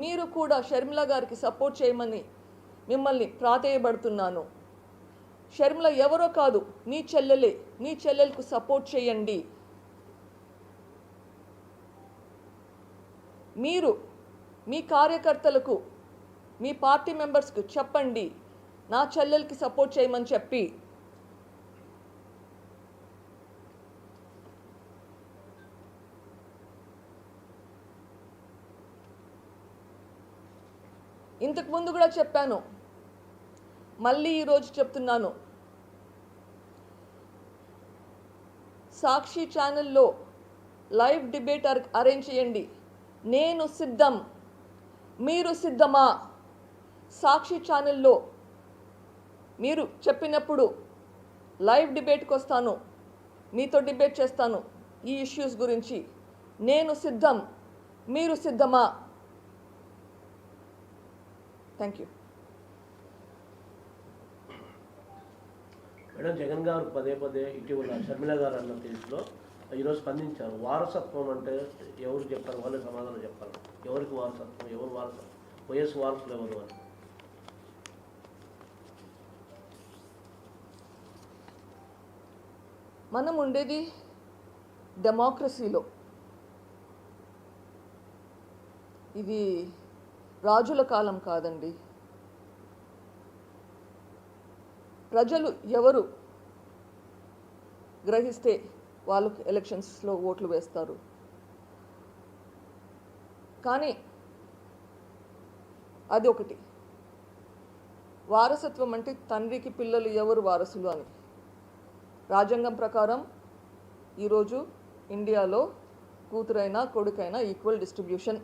మీరు కూడా షర్మిల గారికి సపోర్ట్ చేయమని మిమ్మల్ని ప్రాధేయపడుతున్నాను. షర్మిల ఎవరో కాదు మీ చెల్లెలే మీ చెల్లెలకు సపోర్ట్ చేయండి. మీరు మీ కార్యకర్తలకు మీ పార్టీ మెంబర్స్కు చెప్పండి నా చెల్లెలకి సపోర్ట్ చేయమని చెప్పి. ఇంతకు ముందు కూడా చెప్పాను. మళ్ళీ ఈరోజు చెప్తున్నాను. సాక్షి ఛానల్లో లైవ్ డిబేట్ అర్- అరేంజ్ చేయండి. నేను సిద్ధం. మీరు సిద్ధమా? సాక్షి ఛానల్లో మీరు చెప్పినప్పుడు లైవ్ డిబేట్కి వస్తాను. మీతో డిబేట్ చేస్తాను ఈ ఇష్యూస్ గురించి. నేను సిద్ధం. మీరు సిద్ధమా? థ్యాంక్ యూ మేడం జగన్ గారు పదే పదే ఇటీవల షర్మిల గారు అన్న కేసులో ఈరోజు స్పందించారు. వారసత్వం అంటే ఎవరు చెప్పారు? వాళ్ళే సమాధానం చెప్పారు ఎవరికి వారసత్వం? ఎవరు వారసత్వం? వైఎస్ వారసులు ఎవరు అని. మనం ఉండేది డెమోక్రసీలో ఇది రాజుల కాలం కాదండి. ప్రజలు ఎవరు గ్రహిస్తే వాళ్ళకు ఎలక్షన్స్లో ఓట్లు వేస్తారు. కానీ అది ఒకటి. వారసత్వం అంటే తండ్రికి పిల్లలు ఎవరు వారసులు అని. రాజ్యాంగం ప్రకారం ఈరోజు ఇండియాలో కూతురైనా కొడుకైనా ఈక్వల్ డిస్ట్రిబ్యూషన్